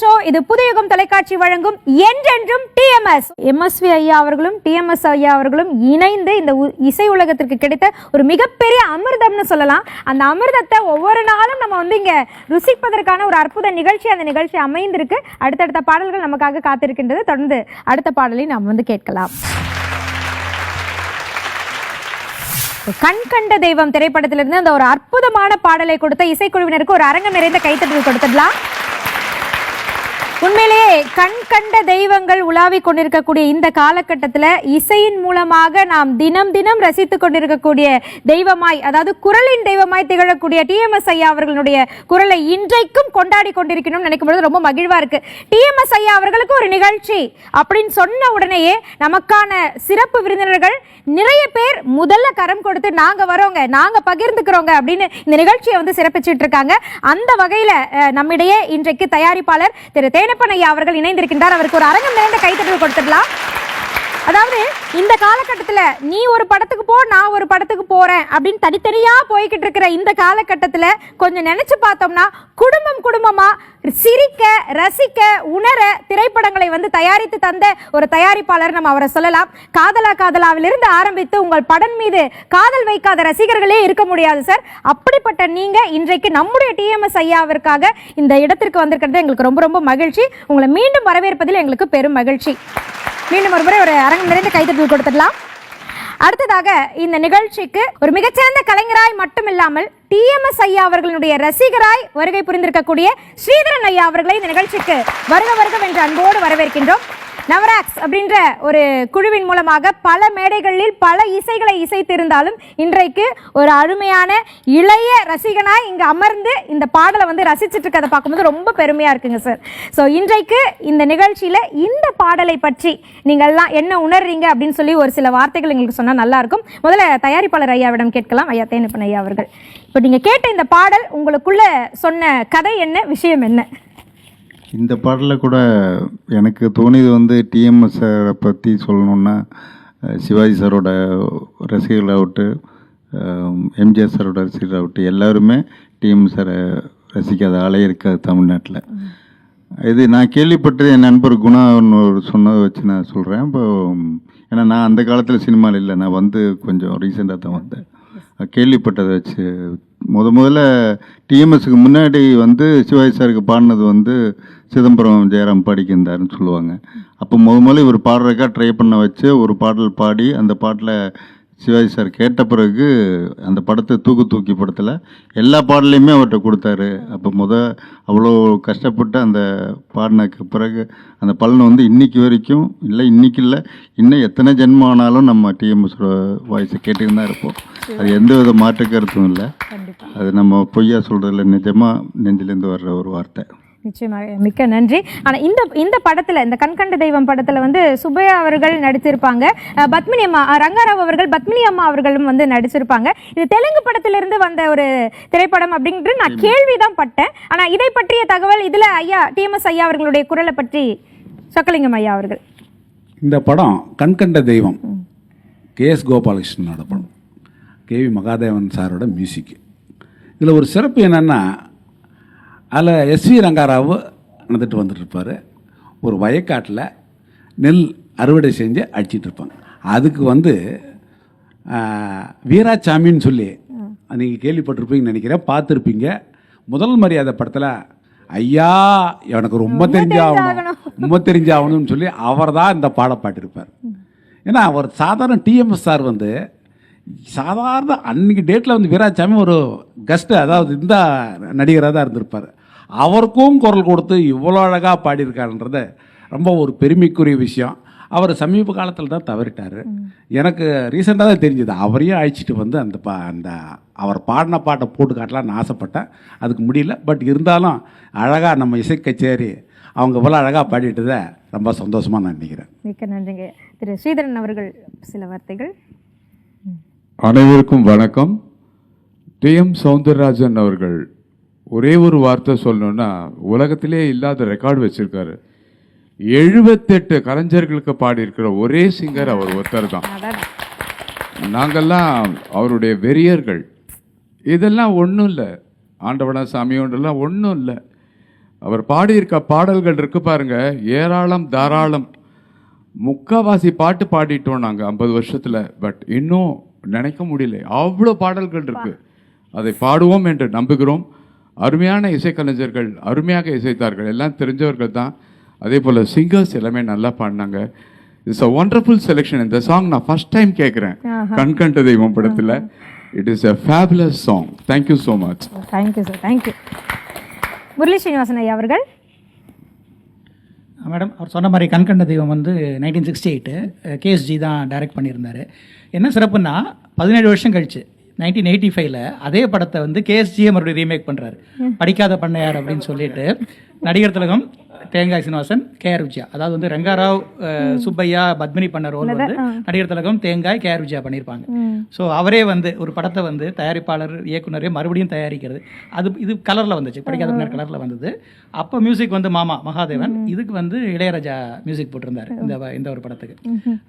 Show. இது புதுயுகம் தொலைக்காட்சி வழங்கும் என்றென்றும் டிஎம்எஸ் எம்எஸ்வி ஐயா அவர்களும் டிஎம்எஸ் ஐயா அவர்களும் இணைந்து இந்த உ- இசை உலகத்திற்கு கிடைத்த ஒரு மிகப்பெரிய அமிர்தம்னு சொல்லலாம். அந்த அமிர்தத்தை ஒவ்வொரு நாளும் நம்ம வந்து இங்கே ருசிப்பதற்கான ஒரு அற்புத நிகழ்ச்சி அந்த நிகழ்ச்சி அமைந்திருக்கு. அடுத்தடுத்த பாடல்கள் நமக்காக காத்திருக்கின்றது. தொடர்ந்து அடுத்த பாடலை நாம் வந்து கேட்கலாம். கண் கண்ட தெய்வம் திரைப்படத்திலிருந்து அந்த ஒரு அற்புதமான பாடலை கொடுத்த இசைக்குழுவினருக்கு ஒரு அரங்கம் நிறைந்த கைத்தட்டல் கொடுத்துடலாம். உண்மையிலேயே கண் கண்ட தெய்வங்கள் உலாவிக் கொண்டிருக்கக்கூடிய இந்த காலகட்டத்தில் இசையின் மூலமாக நாம் தினம் தினம் ரசித்துக் கொண்டிருக்கக்கூடிய தெய்வமாய் அதாவது குரலின் தெய்வமாய் திகழக்கூடிய டிஎம்எஸ் ஐயா அவர்களுடைய குரலை இன்றைக்கும் கொண்டாடி கொண்டிருக்கணும் நினைக்கும் பொழுது ரொம்ப மகிழ்வா இருக்கு. டிஎம்எஸ் ஐயா அவர்களுக்கு ஒரு நிகழ்ச்சி அப்படின்னு சொன்ன உடனேயே நமக்கான சிறப்பு விருந்தினர்கள் நிறைய பேர் முதல்ல கரம் கொடுத்து நாங்க வரோங்க நாங்க பகிர்ந்துக்கிறோங்க அப்படின்னு இந்த நிகழ்ச்சியை வந்து சிறப்பிச்சிட்டு இருக்காங்க. அந்த வகையில நம்மிடையே இன்றைக்கு தயாரிப்பாளர் திரு தேன ஐயா அவர்கள் இணைந்திருக்கின்றார். அவருக்கு ஒரு அரங்கம் நிறைந்த கைத்தட்டல் கொடுத்துடலாம். அதாவது இந்த காலகட்டத்துல நீ ஒரு படத்துக்கு போ நான் ஒரு படத்துக்கு போறேன் அப்படின்னு தனித்தனியாக போய்கிட்டு இருக்கிற இந்த காலகட்டத்தில் கொஞ்சம் நினைச்சு பார்த்தோம்னா குடும்பம் குடும்பமா சிரிக்க ரசிக்க உணர திரைப்படங்களை வந்து தயாரித்து தந்த ஒரு தயாரிப்பாளர் நம்ம அவரை சொல்லலாம். காதலா காதலாவிலிருந்து ஆரம்பித்து உங்கள் படம் மீது காதல் வைக்காத ரசிகர்களே இருக்க முடியாது சார். அப்படிப்பட்ட நீங்க இன்றைக்கு நம்முடைய டிஎம்எஸ் ஐயாவிற்காக இந்த இடத்திற்கு வந்திருக்கிறது எங்களுக்கு ரொம்ப ரொம்ப மகிழ்ச்சி. உங்களை மீண்டும் வரவேற்பதில் எங்களுக்கு பெரும் மகிழ்ச்சி. மீண்டும் ஒரு முறை ஒரு அரங்கம் நிறைந்த கைத்தட்டல் கொடுத்துடலாம். அடுத்ததாக இந்த நிகழ்ச்சிக்கு ஒரு மிகச்சிறந்த கலைஞராய் மட்டும் இல்லாமல் டிஎம்எஸ் ஐயா அவர்களுடைய ரசிகராய் வருகை புரிந்திருக்கக்கூடிய ஸ்ரீதரன் ஐயா அவர்களை இந்த நிகழ்ச்சிக்கு வருக வருகம் என்று அன்போடு வரவேற்கின்றோம். நவராக்ஸ் அப்படின்ற ஒரு குழுவின் மூலமாக பல மேடைகளில் பல இசைகளை இசைத்திருந்தாலும் இன்றைக்கு ஒரு அருமையான இளைய ரசிகனாய் இங்க அமர்ந்து இந்த பாடலை வந்து ரசிச்சிட்டு இருக்கிறத பார்க்கும்போது ரொம்ப பெருமையா இருக்குங்க சார். ஸோ இன்றைக்கு இந்த நிகழ்ச்சியில இந்த பாடலை பற்றி நீங்கள்லாம் என்ன உணர்றீங்க அப்படின்னு சொல்லி ஒரு சில வார்த்தைகள் எங்களுக்கு சொன்னா நல்லா இருக்கும் முதல்ல தயாரிப்பாளர் ஐயாவிடம் கேட்கலாம். ஐயா தேனப்பன் ஐயா அவர்கள். இப்போ நீங்க கேட்ட இந்த பாடல் உங்களுக்குள்ள சொன்ன கதை என்ன விஷயம் என்ன? இந்த பாடலில் கூட எனக்கு தோணியது வந்து டிஎம்எஸ் சாரை பற்றி சொல்லணுன்னா சிவாஜி சாரோட ரசிகர்களாகட்டு எம்ஜிஆர் சாரோட ரசிகர்களாகட்டும் எல்லாருமே டிஎம்எஸ் சாரை ரசிக்காத ஆளே இருக்காது தமிழ்நாட்டில். இது நான் கேள்விப்பட்டது என் நண்பர் குணான்னு ஒரு சொன்னதை வச்சு நான் சொல்கிறேன் இப்போ ஏன்னா நான் அந்த காலத்தில் சினிமாவில் இல்லை. நான் வந்து கொஞ்சம் ரீசெண்டாக தான் வந்தேன். கேள்விப்பட்டதை வச்சு முத முதல்ல டிஎம்எஸ்க்கு முன்னாடி வந்து சிவாஜி சாருக்கு பாடினது வந்து சிதம்பரம் ஜெயராம் பாடிக்கிருந்தாருன்னு சொல்லுவாங்க. அப்போ முத முதல்ல இவர் பாடுறதுக்காக ட்ரை பண்ண வச்சு ஒரு பாடல் பாடி அந்த பாட்டில் சிவாஜி சார் கேட்ட பிறகு அந்த படத்தை தூக்கு தூக்கி படத்தில் எல்லா பாடலையுமே அவர்கிட்ட கொடுத்தாரு. அப்போ முத அவ்வளோ கஷ்டப்பட்டு அந்த பாடினக்கு பிறகு அந்த பலன் வந்து இன்னைக்கு வரைக்கும் இல்லை இன்னைக்கு இல்லை. இன்னும் எத்தனை ஜென்மம் ஆனாலும் நம்ம டிஎம்எஸோட வாய்ஸை கேட்டுன்னு தான் இருப்போம். அது எந்த வித மாற்று கருத்தும் இல்லை அது நம்ம பொய்யா சொல்கிறதுல நிஜமாக நெஞ்சிலேருந்து வர்ற ஒரு வார்த்தை. நிச்சயமாக மிக்க நன்றி. ஆனா இந்த இந்த படத்துல இந்த கண்கண்ட தெய்வம் படத்துல வந்து சுப்பையா அவர்கள் நடிச்சிருப்பாங்க. பத்மினி அம்மா ரங்காராவ் அவர்கள் பத்மினி அம்மா அவர்களும் வந்து நடிச்சிருப்பாங்க. இது தெலுங்கு படத்திலிருந்து வந்த ஒரு திரைப்படம் அப்படின்ட்டு நான் கேள்விதான் பட்டேன். ஆனா இதை பற்றிய தகவல் இதுல ஐயா டிஎம்எஸ் ஐயா அவர்களுடைய குரலை பற்றி சொக்கலிங்கம் ஐயா அவர்கள். இந்த படம் கண்கண்ட தெய்வம். கேஎஸ் கோபாலகிருஷ்ணனோட படம். கேவி மகாதேவன் சாரோட மியூசிக். இதில் ஒரு சிறப்பு என்னென்னா அதில் எஸ்வி ரங்காராவ் நடந்துட்டு வந்துட்டு இருப்பார். ஒரு வயக்காட்டில் நெல் அறுவடை செஞ்சு அடிச்சிட்டு இருப்பாங்க. அதுக்கு வந்து வீராசாமின்னு சொல்லி நீங்கள் கேள்விப்பட்டிருப்பீங்கன்னு நினைக்கிறேன் பார்த்துருப்பீங்க. முதல் மரியாதை படத்தில் ஐயா எனக்கு ரொம்ப தெரிஞ்சாகணும். ரொம்ப தெரிஞ்சாகணும்னு சொல்லி அவர் தான் இந்த பாட பாட்டிருப்பார் ஏன்னா அவர் சாதாரண டிஎம்எஸ் சார் வந்து சாதாரண அன்னைக்கு டேட்டில் வந்து வீராசாமி ஒரு கெஸ்ட்டு அதாவது இந்த நடிகராக தான் இருந்திருப்பார். அவருக்கும் குரல் கொடுத்து இவ்வளோ அழகாக பாடியிருக்காருன்றது ரொம்ப ஒரு பெருமைக்குரிய விஷயம். அவர் சமீப காலத்தில் தான் தவறிட்டார். எனக்கு ரீசெண்டாக தான் தெரிஞ்சது. அவரையும் அழைச்சிட்டு வந்து அந்த பா அந்த அவர் பாடின பாட்டை போட்டு காட்டலாம்னு ஆசைப்பட்டேன். அதுக்கு முடியல. பட் இருந்தாலும் அழகாக நம்ம இசை கச்சேரி அவங்க இவ்வளோ அழகாக பாடிட்டதை ரொம்ப சந்தோஷமாக நான் நினைக்கிறேன். மிக்க நன்றிங்க. திரு ஸ்ரீதரன் அவர்கள் சில வார்த்தைகள். அனைவருக்கும் வணக்கம். டி எம் சவுந்தரராஜன் அவர்கள் ஒரே ஒரு வார்த்தை சொல்லணும்னா உலகத்திலே இல்லாத ரெக்கார்டு வச்சிருக்காரு. எழுபத்தெட்டு கலைஞர்களுக்கு பாடியிருக்கிற ஒரே சிங்கர் அவர் ஒருத்தர் தான். அதான் நாங்கெல்லாம் அவருடைய வெறியர்கள். இதெல்லாம் ஒன்றும் இல்லை. ஆண்டவனா சாமி ஒன்றெல்லாம் ஒன்றும் இல்லை. அவர் பாடியிருக்க பாடல்கள் இருக்கு பாருங்க. ஏராளம் தாராளம். முக்காவாசி பாட்டு பாடிட்டோம் நாங்கள் ஐம்பது வருஷத்தில். பட் இன்னும் நினைக்க முடியல. அவ்வளோ பாடல்கள் இருக்கு. அதை பாடுவோம் என்று நம்புகிறோம். அருமையான இசைக்கலைஞர்கள் அருமையாக இசைத்தார்கள். எல்லாம் தெரிஞ்சவர்கள் தான். அதே போல் சிங்கர்ஸ் எல்லாமே நல்லா பாடினாங்க. இட்ஸ் அ ஒண்டர்ஃபுல் செலெக்ஷன் இந்த சாங் நான் ஃபர்ஸ்ட் டைம் கேட்குறேன். கண்கண்ட தெய்வம் படத்தில். It is a fabulous song thank you so much thank you sir thank you Murali Srinivasan ஐயா அவர்கள். மேடம் அவர் சொன்ன மாதிரி கண்கண்ட தெய்வம் வந்து நைன்டீன் சிக்ஸ்டி எயிட்டு கேஎஸ்ஜி தான் டைரக்ட் பண்ணியிருந்தாரு. என்ன சிறப்புன்னா பதினேழு வருஷம் கழிச்சு நைன்டீன் எயிட்டி ஃபைவ்ல அதே படத்தை வந்து கேஎஸ்ஜியை மறுபடியும் ரீமேக் பண்ணுறாரு படிக்காத பண்ணையார் அப்படின்னு சொல்லிட்டு நடிகர் திலகம் தேங்காய் சீனிவாசன் கேஆர் விஜயா. அதாவது வந்து ரங்காராவ் சுப்பையா பத்மினி பண்ண ரோல் வந்து நடிகர் திலகம் தேங்காய் கேஆர் விஜயா பண்ணியிருப்பாங்க. ஸோ அவரே வந்து ஒரு படத்தை வந்து தயாரிப்பாளர் இயக்குனரே மறுபடியும் தயாரிக்கிறது. அது இது கலரில் வந்துச்சு படிக்காத பண்ணையார் கலரில் வந்தது. அப்போ மியூசிக் வந்து மாமா மகாதேவன். இதுக்கு வந்து இளையராஜா மியூசிக் போட்டிருந்தாரு இந்த இந்த ஒரு படத்துக்கு.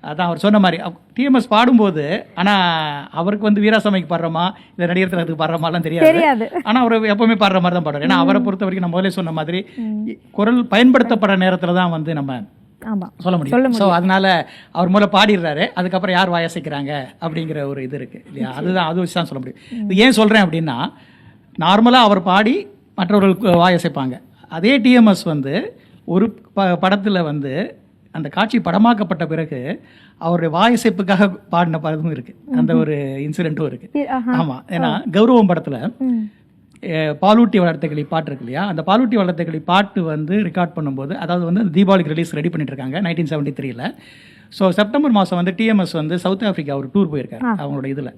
அதான் அவர் சொன்ன மாதிரி டிஎம்எஸ் பாடும்போது ஆனால் அவருக்கு வந்து வீராசாமிக்கு பாடுறோமா இல்லை நடிகர் திலகத்துக்கு பாடுறோமாலாம் தெரியாது. ஆனால் அவர் எப்பவுமே பாடுற மாதிரி தான் பாடுவார். ஏன்னா அவரை பொறுத்த வரைக்கும் நான் முதல்ல சொன்ன மாதிரி குரல் பயன்படுத்தப்படுற நேரத்தில் தான் வந்து நம்ம சொல்ல முடியும். ஸோ அதனால அவர் முதல்ல பாடிடுறாரு. அதுக்கப்புறம் யார் வாயசைக்கிறாங்க அப்படிங்கிற ஒரு இது இருக்கு இல்லையா? அதுதான் அது வச்சு தான் சொல்ல முடியும். இது ஏன் சொல்றேன் அப்படின்னா நார்மலாக அவர் பாடி மற்றவர்களுக்கு வாயசைப்பாங்க அதே டிஎம்எஸ் வந்து ஒரு ப படத்தில் வந்து அந்த காட்சி படமாக்கப்பட்ட பிறகு அவருடைய வாயசைப்புக்காக பாடின படமும் இருக்கு. அந்த ஒரு இன்சிடென்ட்டும் இருக்கு. இ- ஆஹா. ஆமா. ஏன்னா கௌரவம் படத்துல பாலூட்டி வளர்த்த கிளி பாட்டு இருக்கு இல்லையா? அந்த பாலூட்டி வளர்த்த கிளி பாட்டு வந்து ரெக்கார்ட் பண்ணும்போது அதாவது வந்து தீபாவளிக்கு ரிலீஸ் ரெடி பண்ணிட்டு இருக்காங்க நைன்டீன் செவன்டி த்ரீல ஸோ செப்டம்பர் மாதம் வந்து டிஎம்எஸ் வந்து சவுத் ஆஃப்ரிக்கா ஒரு டூர் போயிருக்காரு அவங்களோட இதில்.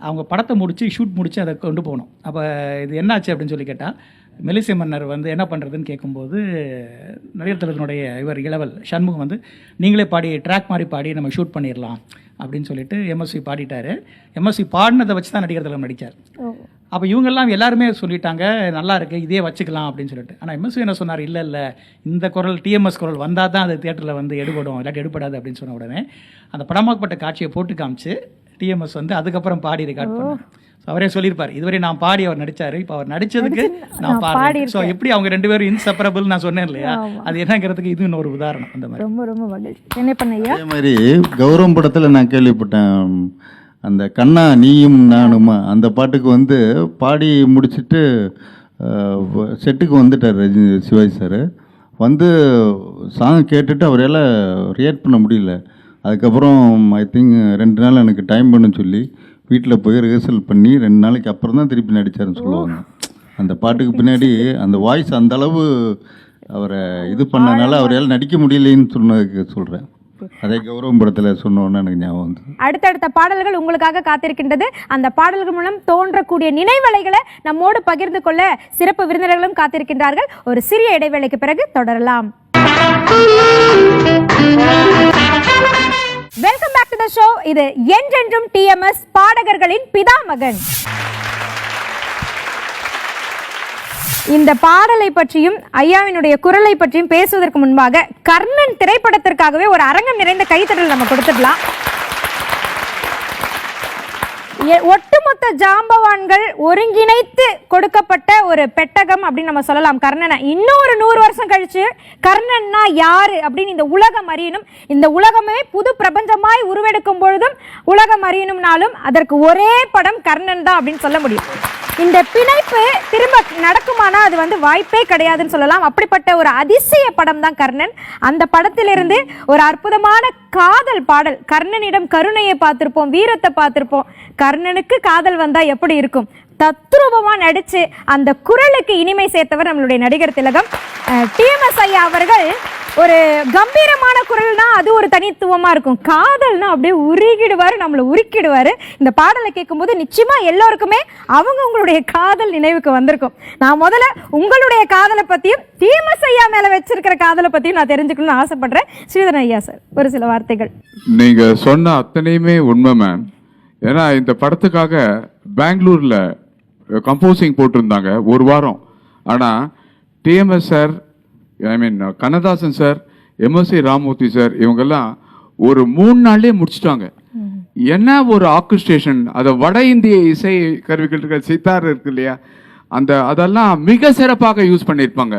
அவங்க படத்தை முடிச்சு ஷூட் முடிச்சு அதை கொண்டு போகணும் அப்போ இது என்னாச்சு அப்படின்னு சொல்லி கேட்டால் மெலிசை மன்னர் வந்து என்ன பண்ணுறதுன்னு கேட்கும்போது நடிகர் திலகனுடைய இவர் இளவல் சண்முகம் வந்து நீங்களே பாடி ட்ராக் மாதிரி பாடி நம்ம ஷூட் பண்ணிடலாம் அப்படின்னு சொல்லிட்டு எம்எஸ்வி பாடிட்டாரு. எம்எஸ்வி பாடினதை வச்சு தான் நடிகர் திலகம் நடித்தார் அப்போ இவங்கெல்லாம் எல்லாருமே சொல்லிட்டாங்க நல்லா இருக்கு இதே வச்சுக்கலாம் அப்படின்னு சொல்லிட்டு. ஆனால் எம்எஸ்வி என்ன சொன்னார் இல்லை இல்லை இந்த குரல் டிஎம்எஸ் குரல் வந்தால் தான் அது தியேட்டரில் வந்து எடுபடும் இல்லாட்டி எடுபடாது அப்படின்னு சொன்ன உடனே அந்த படமாக்கப்பட்ட காட்சியை போட்டு காமிச்சு டிஎம்எஸ் வந்து அதுக்கப்புறம் பாடி ரெக்கார்ட் பண்ணார். So அவரே சொல்லியிருப்பார் இதுவரை நான் பாடி அவர் நடிச்சாரு இப்போ அவர் நடிச்சதுக்கு நான் பாடுறேன். ஸோ எப்படி அவங்க ரெண்டு பேரும் இன்செப்பரபிள் நான் சொன்னேன் இல்லையா? அது என்னங்கிறதுக்கு இது இன்னொரு உதாரணம் அந்த மாதிரி. ரொம்ப ரொம்ப மகிழ்ச்சி. என்ன பண்ணையா? அதே மாதிரி கௌரவம் படத்தில் நான் கேள்விப்பட்டேன் அந்த கண்ணா நீயும் நானுமா அந்த பாட்டுக்கு வந்து பாடி முடிச்சுட்டு செட்டுக்கு வந்துட்டார் ரஜினி சிவாஜி சார் வந்து சாங் கேட்டுட்டு அவரால் ரியாக்ட் பண்ண முடியல. அதுக்கப்புறம் ஐ திங்க் ரெண்டு நாள் எனக்கு டைம் பண்ண சொல்லி வீட்டில் போய் ரிஹர்சல் பண்ணி ரெண்டு நாளைக்கு அப்புறம் தான் திருப்பி நடித்தாருன்னு சொல்லுவாங்க. அந்த பாட்டுக்கு பின்னாடி அந்த வாய்ஸ் அந்த அளவு அவரை இது பண்ணனால அவரால் நடிக்க முடியலைன்னு சொன்னதுக்கு சொல்கிறேன் அதை கௌரவம் படத்தில் சொன்னோன்னு எனக்கு ஞாபகம் வந்து. அடுத்தடுத்த பாடல்கள் உங்களுக்காக காத்திருக்கின்றது. அந்த பாடல்கள் மூலம் தோன்றக்கூடிய நினைவலைகளை நம்மோடு பகிர்ந்து கொள்ள சிறப்பு விருந்தினர்களும் காத்திருக்கின்றார்கள். ஒரு சிறிய இடைவேளைக்கு பிறகு தொடரலாம். Welcome back to the show இது என்றென்றும் டிஎம்எஸ் பாடகர்களின் பிதாமகன். இந்த பாடலை பற்றியும் ஐயாவினுடைய குரலை பற்றியும் பேசுவதற்கு முன்பாக கர்ணன் திரைப்படத்திற்காகவே ஒரு அரங்கம் நிறைந்த கைத்தடல் நம்ம கொடுத்துடலாம். ஒட்டுமொத்த ஜாம்பவான்கள் ஒருங்கிணைத்து கொடுக்கப்பட்ட ஒரு பெட்டகம் அப்படின்னு நம்ம சொல்லலாம். கர்ணனை. இன்னும் ஒரு நூறு வருஷம் கழிச்சு கர்ணன்னா யாரு அப்படின்னு இந்த உலகம் அறியணும். இந்த உலகமே புது பிரபஞ்சமாய் உருவெடுக்கும் பொழுதும் உலகம் அறியணும்னாலும் அதற்கு ஒரே படம் கர்ணன் தான் அப்படின்னு சொல்ல முடியும். இந்த பிணைப்பு திரும்ப நடக்குமானா அது வந்து வாய்ப்பே கிடையாதுன்னு சொல்லலாம். அப்படிப்பட்ட ஒரு அதிசய படம் தான் கர்ணன். அந்த படத்திலிருந்து ஒரு அற்புதமான காதல் பாடல். கர்ணனிடம் கருணையை பார்த்திருப்போம் வீரத்தை பார்த்திருப்போம். கர்ணனுக்கு காதல் வந்தா எப்படி இருக்கும்? தத்ரூபமா நடிச்சு அந்த குரலுக்கு இனிமை சேர்த்தவர் நம்மளுடைய நடிகர் திலகம். டிஎம்எஸ் ஐயா அவர்கள் ஒரு கம்பீரமான குரல்னா அது ஒரு தனித்துவமா இருக்கும். காதல்னா அப்படியே உருகிடுவாரு நம்மளை உருக்கிடுவார். இந்த பாடலை கேட்கும்போது நிச்சயமாக எல்லோருக்குமே அவங்க உங்களுடைய காதல் நினைவுக்கு வந்திருக்கும். நான் முதல்ல உங்களுடைய காதலை பற்றியும் டிஎம்எஸ் ஐயா மேலே வச்சிருக்கிற காதலை பற்றியும் நான் தெரிஞ்சுக்கணும்னு ஆசைப்படுறேன். ஸ்ரீதரன் ஐயா சார் ஒரு சில வார்த்தைகள். நீங்கள் சொன்ன அத்தனையுமே உண்மை மேம் ஏன்னா இந்த படத்துக்காக பெங்களூர்ல கம்போசிங் போட்டிருந்தாங்க ஒரு வாரம். ஆனா TMS sir I mean Kannadasan sir MSC Ramurthy sir இவங்கெல்லாம் ஒரு மூணு நாள்லயே முடிச்சிட்டாங்க. என்ன ஒரு ஆர்கஸ்ட்ரேஷன் அதை வட இந்திய இசை கருவிகள் இருக்கிற சித்தார் இருக்கு இல்லையா? அந்த அதெல்லாம் மிக சிறப்பாக யூஸ் பண்ணியிருப்பாங்க.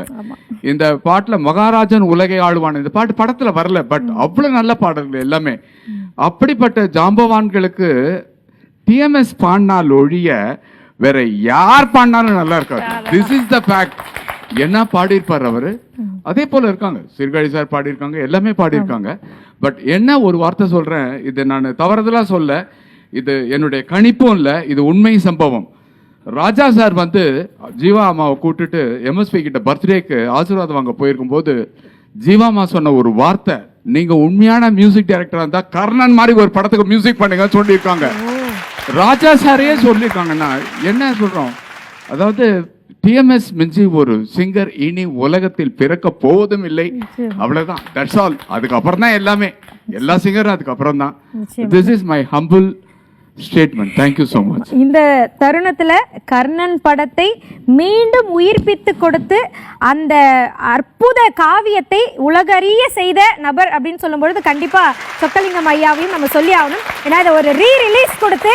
இந்த பாட்டுல மகாராஜன் உலகை ஆளுவான். இந்த பாட்டு படத்துல வரல பட் அவ்வளவு நல்ல பாடல்கள் எல்லாமே. அப்படிப்பட்ட ஜாம்பவான்களுக்கு டிஎம்எஸ் பாடினால் ஒழிய வேற யார் பாடினாலும் நல்லா இருக்காது. திஸ் இஸ் த ஃபேக்ட் என்ன பாடியிருப்பார் அவரு? அதே போல இருக்காங்க. சிறுகாழி சார் பாடியிருக்காங்க எல்லாமே பாடியிருக்காங்க. பட் என்ன ஒரு வார்த்தை சொல்றேன் இது நான் தவறுதலா சொல்ல இது என்னுடைய கணிப்பும் இல்ல இது உண்மை சம்பவம். ராஜா சார் வந்து ஜீவா அம்மாவை கூட்டிட்டு எம்எஸ்பி கிட்ட பர்த்டேக்கு ஆசீர்வாதம் வாங்க போயிருக்கும்போது ஜீவா அம்மா சொன்ன ஒரு வார்த்தை நீங்க உண்மையான மியூசிக் டைரக்டரா இருந்தா கர்ணன் மாதிரி ஒரு படத்துக்கு மியூசிக் பண்ணுங்க சொல்லியிருக்காங்க. ராஜா சாரே சொல்லியிருக்காங்கன்னா என்ன சொல்றோம்? அதாவது டிஎம்எஸ் மிஞ்சி ஒரு சிங்கர் இனி உலகத்தில் பிறக்க போவதும் இல்லை. அவ்வளவுதான். தட்ஸ் ஆல் அதுக்கப்புறம் தான் எல்லாமே. எல்லா சிங்கரும் அதுக்கப்புறம் தான் this is my humble statement thank you so much இந்த தருணத்துல கர்ணன் படத்தை மீண்டும் உயிர்ப்பித்து கொடுத்து அந்த அற்புத காவியத்தை உலகறிய செய்த நபர் அப்படின்னு சொல்லும்பொழுது கண்டிப்பா சொக்கலிங்கம் ஐயாவையும் நம்ம சொல்லி ஆகணும். ஏன்னா இதை ஒரு ரீ ரிலீஸ் கொடுத்து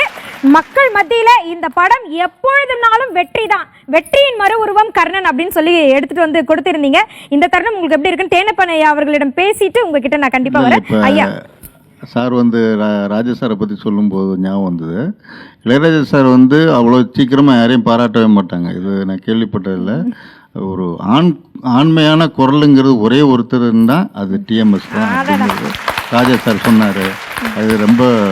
மக்கள் மத்தியில இந்த படம் எப்பொழுதுனாலும் வெற்றி தான் வெற்றியின் மறு உருவம் கர்ணன் அப்படின்னு சொல்லி எடுத்துட்டு வந்து கொடுத்திருந்தீங்க. இந்த தருணம் உங்களுக்கு எப்படி இருக்குன்னு தேனப்பன் ஐயா அவர்களிடம் பேசிட்டு உங்ககிட்ட நான் கண்டிப்பா இல்ல, வரேன். ஐயா. சார் வந்து ரா- ராஜா சாரை பற்றி சொல்லும்போது ஞாபகம் வந்தது. இளையராஜா சார் வந்து அவ்வளோ சீக்கிரமாக யாரையும் பாராட்டவே மாட்டாங்க. இது நான் கேள்விப்பட்டதில்ல. ஒரு ஆண் ஆண்மையான குரலுங்கிறது ஒரே ஒருத்தர் இருந்தால் அது டிஎம்எஸ் தான் ராஜா சார் சொன்னார். அது ரொம்ப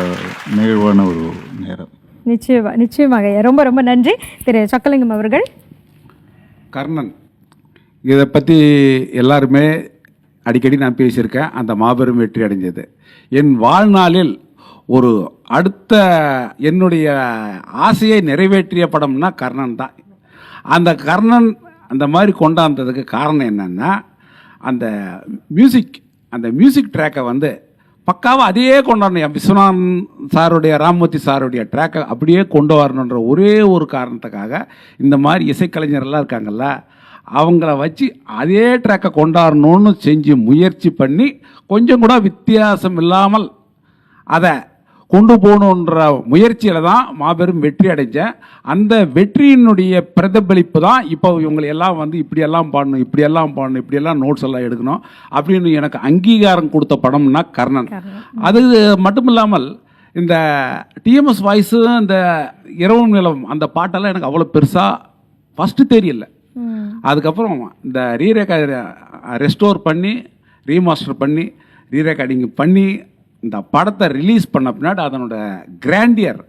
நெகிழ்வான ஒரு நேரம். நிச்சயமா நிச்சயமாக. ஐயா ரொம்ப ரொம்ப நன்றி திரு சொக்கலிங்கம் அவர்கள். கர்ணன் இதை பற்றி எல்லாருமே அடிக்கடி நான் பேசியிருக்கேன் அந்த மாபெரும் வெற்றி அடைஞ்சது. என் வாழ்நாளில் ஒரு அடுத்த என்னுடைய ஆசையை நிறைவேற்றிய படம்னா கர்ணன் தான். அந்த கர்ணன் அந்த மாதிரி கொண்டாந்ததுக்கு காரணம் என்னென்னா அந்த மியூசிக் அந்த மியூசிக் ட்ராக்கை வந்து பக்காவாக அதையே கொண்டாடணும் என் விஸ்வநாதன் சாருடைய ராமமூர்த்தி சாருடைய ட்ராக்கை அப்படியே கொண்டு வரணுன்ற ஒரே ஒரு காரணத்துக்காக இந்த மாதிரி இசைக்கலைஞர்லாம் இருக்காங்கல்ல அவங்கள வச்சு அதே ட்ராக்கை கொண்டாடணும்னு செஞ்சு முயற்சி பண்ணி கொஞ்சம் கூட வித்தியாசம் இல்லாமல் அதை கொண்டு போகணுன்ற முயற்சியில் தான் மாபெரும் வெற்றி அடைஞ்சேன். அந்த வெற்றியினுடைய பிரதிபலிப்பு தான் இப்போ இவங்களை எல்லாம் வந்து இப்படியெல்லாம் பாடணும் இப்படியெல்லாம் பாடணும் இப்படியெல்லாம் நோட்ஸ் எல்லாம் எடுக்கணும் அப்படின்னு எனக்கு அங்கீகாரம் கொடுத்த படம்னா கர்ணன். அது மட்டும் இல்லாமல் இந்த டிஎம்எஸ் வாய்ஸு இந்த இரவு நிலம் அந்த பாட்டெல்லாம் எனக்கு அவ்வளோ பெருசாக ஃபஸ்ட்டு தெரியல. அதுக்கப்புறம் இந்த ரீரேக்கா ரெஸ்டோர் பண்ணி ரீமாஸ்டர் பண்ணி ரீரெக்கார்டிங் பண்ணி இந்த படத்தை ரிலீஸ் பண்ண பின்னாடி அதனோட கிராண்டியர்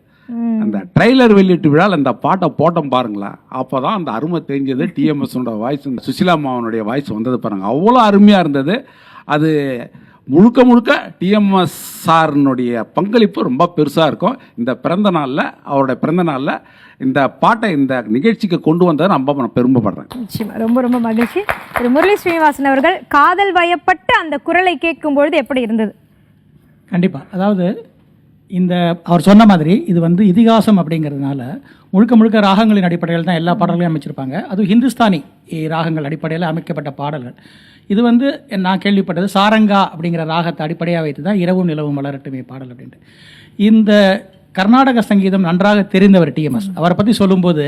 அந்த ட்ரைலர் வெளியிட்டு விழாவில் இந்த பாட்டை போட்டோம் பாருங்களா. அப்போ தான் அந்த அருமை தெரிஞ்சது. டிஎம்எஸோட வாய்ஸ் சுசிலா அம்மாவனுடைய வாய்ஸ் வந்தது பாருங்க. அவ்வளோ அருமையாக இருந்தது. அது முழுக்க முழுக்க டிஎம்எஸ் சாரினுடைய பங்களிப்பு ரொம்ப பெருசாக இருக்கும். இந்த பிறந்த நாளில் அவருடைய பிறந்த நாளில் இந்த பாட்டை இந்த நிகழ்ச்சிக்கு கொண்டு வந்ததை ரொம்ப நான் பெருமைப்படுறேன். ரொம்ப ரொம்ப மகிழ்ச்சி. திரு முரளி ஸ்ரீனிவாசன் அவர்கள் காதல் வயப்பட்டு அந்த குரலை கேட்கும் பொழுது எப்படி இருந்தது? கண்டிப்பா. அதாவது இந்த அவர் சொன்ன மாதிரி இது வந்து இதிகாசம் அப்படிங்கிறதுனால முழுக்க முழுக்க ராகங்களின் அடிப்படையில் தான் எல்லா பாடல்களையும் அமைச்சிருப்பாங்க. அதுவும் ஹிந்துஸ்தானி ராகங்கள் அடிப்படையில் அமைக்கப்பட்ட பாடல்கள். இது வந்து நான் கேள்விப்பட்டது சாரங்கா அப்படிங்கிற ராகத்தை அடிப்படையாக வைத்து தான் இரவும் நிலவும் வளரட்டுமே பாடல் அப்படின்ட்டு. இந்த கர்நாடக சங்கீதம் நன்றாக தெரிந்தவர் டிஎம்எஸ் அவரை பற்றி சொல்லும்போது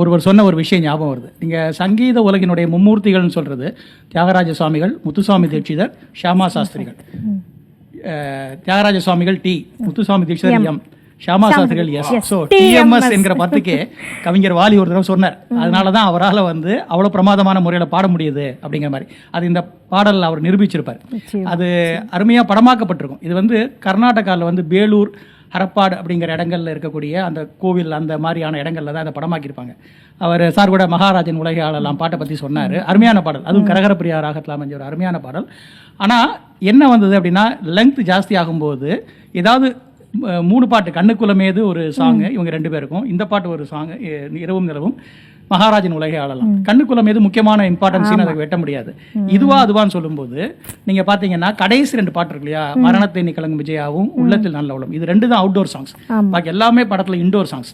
ஒருவர் சொன்ன ஒரு விஷயம் ஞாபகம் வருது. நீங்கள் சங்கீத உலகினுடைய மும்மூர்த்திகள்னு சொல்கிறது தியாகராஜ சுவாமிகள் முத்துசுவாமி தீட்சிதர் ஷியாமா சாஸ்திரிகள். தியாகராஜ சுவாமிகள் டி முத்துசுவாமி தீட்சிதர் எம். ஷியாமா சாஸ்திரிகள் எஸ் ஸோ டிஎம்எஸ் என்கிற பத்துக்கே கவிஞர் வாலி ஒரு தடவை சொன்னார் அதனால தான் அவரால் வந்து அவ்வளோ பிரமாதமான முறையில் பாட முடியுது அப்படிங்கிற மாதிரி. அது இந்த பாடலில் அவர் நிரூபிச்சிருப்பார். அது அருமையாக படமாக்கப்பட்டிருக்கும். இது வந்து கர்நாடகாவில் வந்து பேலூர் ஹரப்பாடு அப்படிங்கிற இடங்கள்ல இருக்கக்கூடிய அந்த கோவில் அந்த மாதிரியான இடங்கள்ல தான் அதை படமாக்கியிருப்பாங்க. அவர் சார் கூட மகாராஜன் உலகை ஆளலாம் பாட்டை பற்றி சொன்னார். அருமையான பாடல். அதுவும் கரகரப்பிரியா ராகத்தில் அமைஞ்ச ஒரு அருமையான பாடல். ஆனால் என்ன வந்தது அப்படின்னா லெங்க் ஜாஸ்தி ஆகும்போது ஏதாவது மூணு பாட்டு கண்ணுக்குலமேது ஒரு சாங்கு இவங்க ரெண்டு பேருக்கும். இந்த பாட்டு ஒரு சாங் இரவும் நிலவும். மகாராஜன் உலகை ஆளலாம். கண்ணுக்குலம் எது முக்கியமான இம்பார்ட்டன்ஸ் அதை வெட்ட முடியாது. இதுவா அதுவான்னு சொல்லும்போது நீங்க பாத்தீங்கன்னா கடைசி ரெண்டு பாட்டு இருக்கு இல்லையா? மரணத்தை நீ கலங்கும் விஜயாவும் உள்ளத்தில் நல்ல உளம் இது ரெண்டு தான் அவுட்டோர் சாங்ஸ் பாக்கி எல்லாமே படத்துல இன்டோர் சாங்ஸ்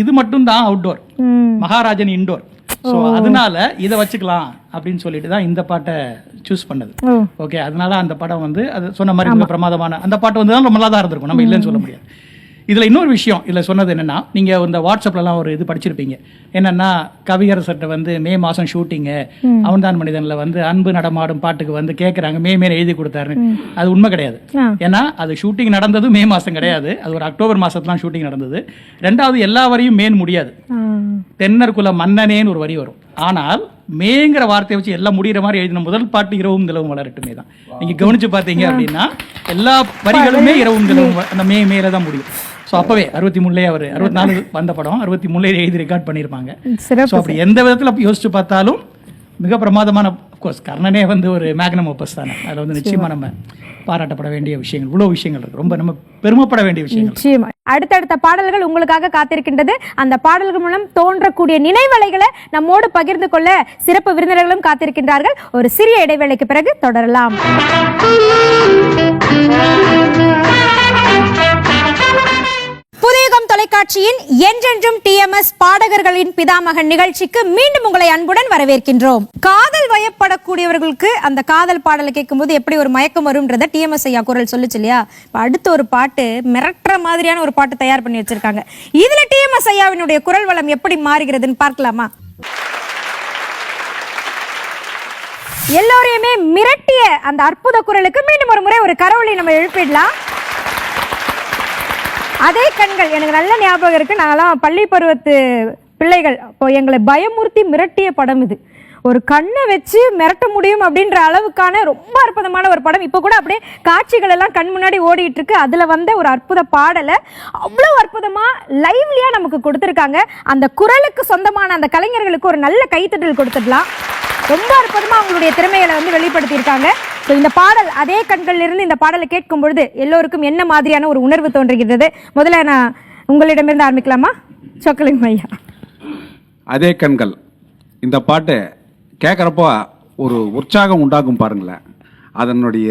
இது மட்டும் தான் அவுட்டோர் மகாராஜன் இன்டோர் ஸோ அதனால இதை வச்சுக்கலாம் அப்படின்னு சொல்லிட்டு தான் இந்த பாட்டை சூஸ் பண்ணது. ஓகே அதனால அந்த படம் வந்து அது சொன்ன மாதிரி ரொம்ப பிரமாதமான அந்த பாட்டு வந்து தான் ரொம்ப நல்லா தான் இருந்திருக்கும். நம்ம இல்லைன்னு சொல்ல முடியாது. இதில் இன்னொரு விஷயம் இதில் சொன்னது என்னென்னா நீங்கள் இந்த வாட்ஸ்அப்லலாம் ஒரு இது படிச்சிருப்பீங்க. என்னென்னா கவியரசர்கிட்ட வந்து மே மாதம் ஷூட்டிங்கு அவன்தான் மனிதனில் வந்து அன்பு நடமாடும் பாட்டுக்கு வந்து கேட்குறாங்க மே மேலே எழுதி கொடுத்தாரு அது உண்மை கிடையாது. ஏன்னா அது ஷூட்டிங் நடந்தது மே மாதம் கிடையாது. அது ஒரு அக்டோபர் மாதத்துலாம் ஷூட்டிங் நடந்தது. ரெண்டாவது எல்லா வரியும் மேன் முடியாது. தென்னர் குல மன்னனேன்னு ஒரு வரி வரும். ஆனால் மேங்கிற வார்த்தையை வச்சு எல்லாம் முடிகிற மாதிரி எழுதின முதல் பாட்டு இரவும் நிலவும் வளரட்டுமே தான். நீங்க கவனிச்சு பார்த்தீங்க அப்படின்னா எல்லா வரிகளுமே இரவும் நிலவும் அந்த மே மேல தான் முடியும். ஸோ அப்பவே அறுபத்தி மூணுலேயே அவர் அறுபத்தி நாலு வந்த படம் அறுபத்தி மூணுலேயே எழுதி ரெக்கார்ட் பண்ணியிருப்பாங்க. ஸோ அப்படி எந்த விதத்தில் யோசிச்சு பார்த்தாலும் மிக பிரமாதமான கோர்ஸ் கர்ணனே வந்து ஒரு மேக்னம் ஒப்பஸ் தானே. அதில் வந்து நிச்சயமா. நம்ம பாராட்டப்பட வேண்டிய விஷயங்கள் இவ்வளோ விஷயங்கள் இருக்கு. ரொம்ப நம்ம பெருமைப்பட வேண்டிய விஷயங்கள் நிச்சயமா. அடுத்தடுத்த பாடல்கள் உங்களுக்காக காத்திருக்கின்றது. அந்த பாடல்கள் மூலம் தோன்றக்கூடிய நினைவலைகளை நம்மோடு பகிர்ந்து கொள்ள சிறப்பு விருந்தினர்களும் காத்திருக்கின்றார்கள். ஒரு சிறிய இடைவேளைக்கு பிறகு தொடரலாம். புதியகம் தொலைக்காட்சியின் என்றென்றும் டிஎம்எஸ் பாடகர்களின் பிதாமகன் நிகழ்ச்சிக்கு மீண்டும் உங்களை அன்புடன் வரவேற்கின்றோம். காதல் வயப்படக்கூடியவர்களுக்கு அந்த காதல் பாடலை கேட்கும்போது எப்படி ஒரு மயக்கம் வரும்ன்றத டிஎம்எஸ் ஐயா குரல் சொல்லுச்சு இல்லையா? அடுத்த ஒரு பாட்டு மிரட்டுற மாதிரியான ஒரு பாட்டு தயார் பண்ணி வச்சிருக்காங்க. இதுல டிஎம்எஸ் ஐயாவினுடைய குரல் வளம் எப்படி மாறுகிறதுன்னு பார்க்கலாமா? எல்லோரையுமே மிரட்டிய அந்த அற்புத குரலுக்கு மீண்டும் ஒரு முறை ஒரு கரவொலி நம்ம எழுப்பிடலாம். அதே கண்கள் எனக்கு நல்ல ஞாபகம் இருக்கு. நாங்கெல்லாம் பள்ளி பருவத்து பிள்ளைகள். இப்போ எங்களை பயமுறுத்தி மிரட்டிய படம் இது. ஒரு கண்ணை வச்சு மிரட்ட முடியும் அப்படின்ற அளவுக்கான ரொம்ப அற்புதமான ஒரு படம். இப்போ கூட அப்படியே காட்சிகள் எல்லாம் கண் முன்னாடி ஓடிட்டு இருக்கு. அதுல வந்த ஒரு அற்புத பாடலை அவ்வளோ அற்புதமா லைவ்லியா நமக்கு கொடுத்துருக்காங்க. அந்த குரலுக்கு சொந்தமான அந்த கலைஞர்களுக்கு ஒரு நல்ல கைத்தட்டல் கொடுத்துடலாம். ரொம்ப அற்புதமா அவங்களுடைய திறமைகளை வந்து வெளிப்படுத்தியிருக்காங்க. ஸோ இந்த பாடல் அதே கண்களில் இருந்து இந்த பாடலை கேட்கும் பொழுது எல்லோருக்கும் என்ன மாதிரியான ஒரு உணர்வு தோன்றுகிறது? முதல்ல நான் உங்களிடமிருந்து ஆரம்பிக்கலாமா? சொக்கலிங் ஐயா அதே கண்கள். இந்த பாட்டு கேட்குறப்போ ஒரு உற்சாகம் உண்டாகும் பாருங்களேன். அதனுடைய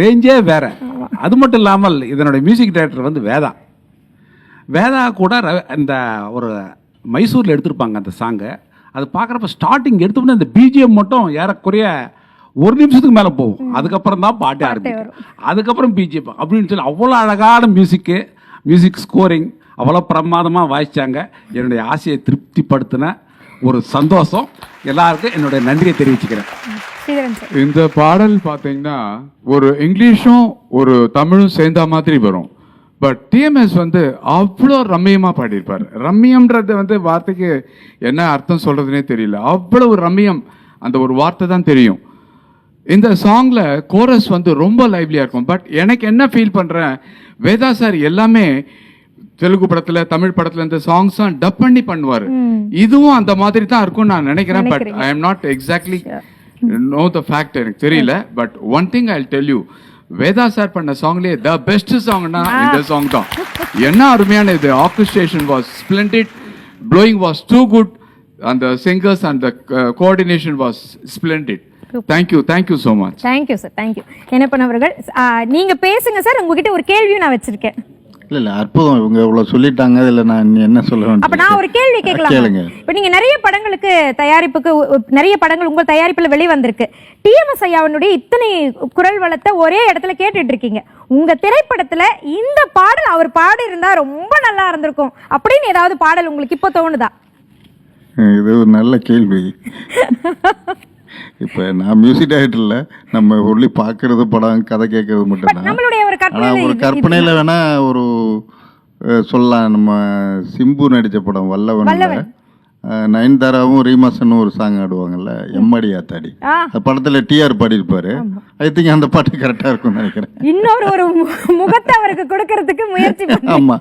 ரேஞ்சே வேற. அது மட்டும் இல்லாமல் இதனுடைய மியூசிக் டைரக்டர் வந்து வேதா. வேதா கூட இந்த ஒரு மைசூரில் எடுத்திருப்பாங்க அந்த சாங்கை அது பார்க்குறப்ப ஸ்டார்டிங் எடுத்தோம்னா இந்த பிஜிஎம் மட்டும் ஏறக்குறைய ஒரு நிமிஷத்துக்கு மேலே போகும். அதுக்கப்புறம் தான் பாட்டே ஆரம்பிக்கும். அதுக்கப்புறம் பிஜிஎம் அப்படின்னு சொல்லி அவ்வளோ அழகான மியூசிக்கு மியூசிக் ஸ்கோரிங் அவ்வளோ பிரமாதமாக வாசிச்சாங்க. என்னுடைய ஆசையை திருப்திப்படுத்தின ஒரு சந்தோஷம். எல்லாருக்கும் என்னுடைய நன்றியை தெரிவிச்சுக்கிறேன். இந்த பாடல் பார்த்தீங்கன்னா ஒரு இங்கிலீஷும் ஒரு தமிழும் சேர்ந்த மாதிரி வரும். பட் டிஎம்எஸ் வந்து அவ்வளோ ரம்மியமாக பாடியிருப்பார். ரம்மியம்ன்றது வந்து வார்த்தைக்கு என்ன அர்த்தம் சொல்றதுனே தெரியல. அவ்வளவு ரம்மியம் அந்த ஒரு வார்த்தை தான் தெரியும். இந்த சாங்ல கோரஸ் வந்து ரொம்ப லைவ்லியா இருக்கும். பட் எனக்கு என்ன ஃபீல் பண்றேன் வேதா சார் எல்லாமே தெலுங்கு படத்துல தமிழ் படத்துல இந்த சாங்ஸ் டப் பண்ணி பண்ணுவாரு. இதுவும் அந்த மாதிரி தான் இருக்கும் நான் நினைக்கிறேன். But I am not exactly know the fact எனக்கு தெரியல. But one thing I tell you Veda sir பண்ண சாங்லயே த பெஸ்ட் சாங்னா இந்த சாங் தான். என்ன அருமையான இது. Orchestration was splendid blowing was too good அந்த singers and coordination was splendid thank you thank you so much thank you sir thank you Ennappan அவர்கள் ஆ, நீங்க பேசுங்க சார் உங்ககிட்ட ஒரு கேள்வியும் நான் வச்சிருக்கேன். இல்லை இல்லை அற்புதம். இவங்க இவ்வளோ சொல்லிட்டாங்க இதில் நான் என்ன சொல்ல அப்ப வேண்டும் நான் ஒரு கேள்வி கேட்கலாம்? கேளுங்க. இப்ப நீங்க நிறைய படங்களுக்கு தயாரிப்புக்கு நிறைய படங்கள் உங்க தயாரிப்புல வெளிவந்திருக்கு. டிஎம்எஸ் ஐயாவினுடைய இத்தனை குரல் வளத்தை ஒரே இடத்துல கேட்டுட்டு இருக்கீங்க உங்க திரைப்படத்துல இந்த பாடல் அவர் பாடி இருந்தா ரொம்ப நல்லா இருந்திருக்கும் அப்படின்னு ஏதாவது பாடல் உங்களுக்கு இப்போ தோணுதா? இது ஒரு நல்ல கேள்வி. இப்போ நான் மியூசிக் டைரக்டரில் நம்ம ஒன்லி பார்க்கறது படம் கதை கேட்கறது மட்டும்தான். ஆனால் ஒரு கற்பனையில் வேணா ஒரு சொல்லலாம். நம்ம சிம்பு நடித்த படம் வல்லவன்ல வல்லவன். நயன்தாராவும் ரீமாசனும் ஒரு சாங் ஆடுவாங்கல்ல எம்மாடி ஆத்தாடி. படத்தில் டிஆர் பாடியிருப்பாரு. ஐ திங்க் அந்த பாட்டு கரெக்டாக இருக்கும்னு நினைக்கிறேன். இன்னொரு ஒரு மு- முகத்தை அவருக்கு கொடுக்கறதுக்கு முயற்சி திங்க்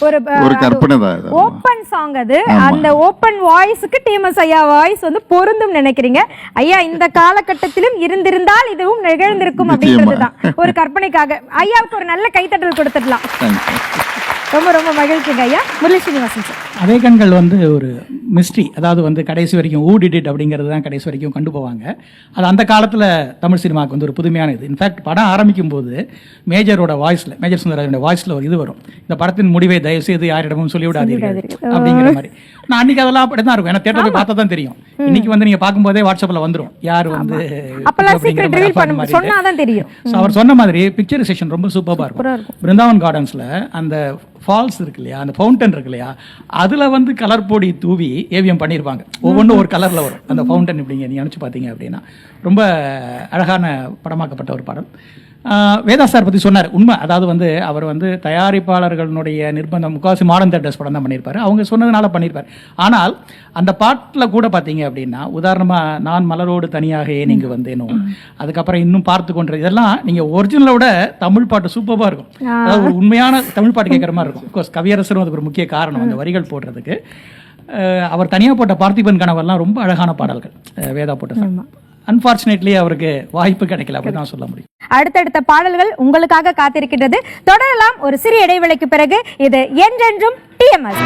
ஒரு ஒரு கற்பனை தான் ஆமா. ஓப்பன் சாங் அது. ஆமா. அந்த ஓப்பன் வாய்ஸுக்கு டிஎம்எஸ் ஐயா வாய்ஸ் வந்து பொருந்தும் நினைக்கிறீங்க. ஐயா இந்த காலகட்டத்திலும் இருந்திருந்தால் இதுவும் நிகழ்ந்திருக்கும். அப்படின்றதுதான் ஒரு கற்பனைக்காக. ஐயாவுக்கு ஒரு நல்ல கைத்தட்டல் கொடுத்துடலாம். ரொம்ப ரொம்ப மகிழ்ச்சிங்க ஐயா. முரளி ஸ்ரீனிவாசன் சார். அதே கண்கள் வந்து ஒரு மிஸ்ட்ரி அதாவது வந்து கடைசி வரைக்கும் ஊ டிட் இட் அப்படிங்கிறது தான் கடைசி வரைக்கும் கொண்டு போவாங்க. அது அந்த காலத்தில் தமிழ் சினிமாவுக்கு வந்து ஒரு புதுமையான இது இன்ஃபேக்ட் படம் ஆரம்பிக்கும் போது மேஜரோட வாய்ஸில் மேஜர் சுந்தரராஜனோட வாய்ஸில் ஒரு இது வரும். இந்த படத்தின் முடிவை தயவு செய்து யாரிடமும் சொல்லிவிடாதீர்கள். அப்படிங்கிற மாதிரி. நான் அன்னைக்கு அதெல்லாம் அப்படி தான் இருக்கும். ஏன்னா தேட்டர் போய் பார்த்தா தான் தெரியும். இன்னைக்கு வந்து நீங்க பார்க்கும்போதே வாட்ஸ்அப்ல வந்துரும். யார் வந்து சொன்னாதான் தெரியும். அவர் சொன்ன மாதிரி பிக்சரைசேஷன் ரொம்ப சூப்பராக இருக்கும். பிருந்தாவன் கார்டன்ஸ்ல அந்த ஃபால்ஸ் இருக்கு இல்லையா அந்த ஃபவுண்டன் இருக்கு இல்லையா அதுல வந்து கலர் பொடி தூவி ஏவிஎம் பண்ணியிருப்பாங்க ஒவ்வொன்றும் ஒரு கலர்ல வரும். அந்த ஃபவுண்டன் இப்படிங்க நீ நினச்சி பார்த்தீங்க அப்படின்னா. ரொம்ப அழகான படமாக்கப்பட்ட ஒரு படம். வேதா சார் பற்றி சொன்னார். உண்மை. அதாவது வந்து அவர் வந்து தயாரிப்பாளர்களுடைய நிர்பந்தம் முக்கால்வாசி மாடர்ன் தேட்டர்ஸ் படம் தான் பண்ணியிருப்பாரு அவங்க சொன்னதுனால பண்ணியிருப்பார் ஆனால் அந்த பாட்டில் கூட பார்த்தீங்க அப்படின்னா உதாரணமாக நான் மலரோடு தனியாக நீங்கள் வந்தேனோ அதுக்கப்புறம் இன்னும் பார்த்து கொண்டு இதெல்லாம் நீங்கள் ஒரிஜினலை விட தமிழ் பாட்டு சூப்பராக இருக்கும். அதாவது ஒரு உண்மையான தமிழ் பாட்டு கேட்குற மாதிரி இருக்கும். கோர்ஸ் கவியரசரும் அதுக்கு ஒரு முக்கிய காரணம் அந்த வரிகள் போடுறதுக்கு. அவர் தனியாக போட்ட பார்த்திபன் கனவெல்லாம் ரொம்ப அழகான பாடல்கள். வேதா போட்ட அன்ஃபார்ச்சுனேட்லி அவருக்கு வாய்ப்பு கிடைக்கல. அப்படி தான் சொல்ல முடியும். அடுத்தடுத்த பாடல்கள் உங்களுக்காக காத்திருக்கின்றது. தொடரலாம் ஒரு சிறிய இடைவேளைக்கு பிறகு. இது என்றென்றும் டிஎம்எஸ்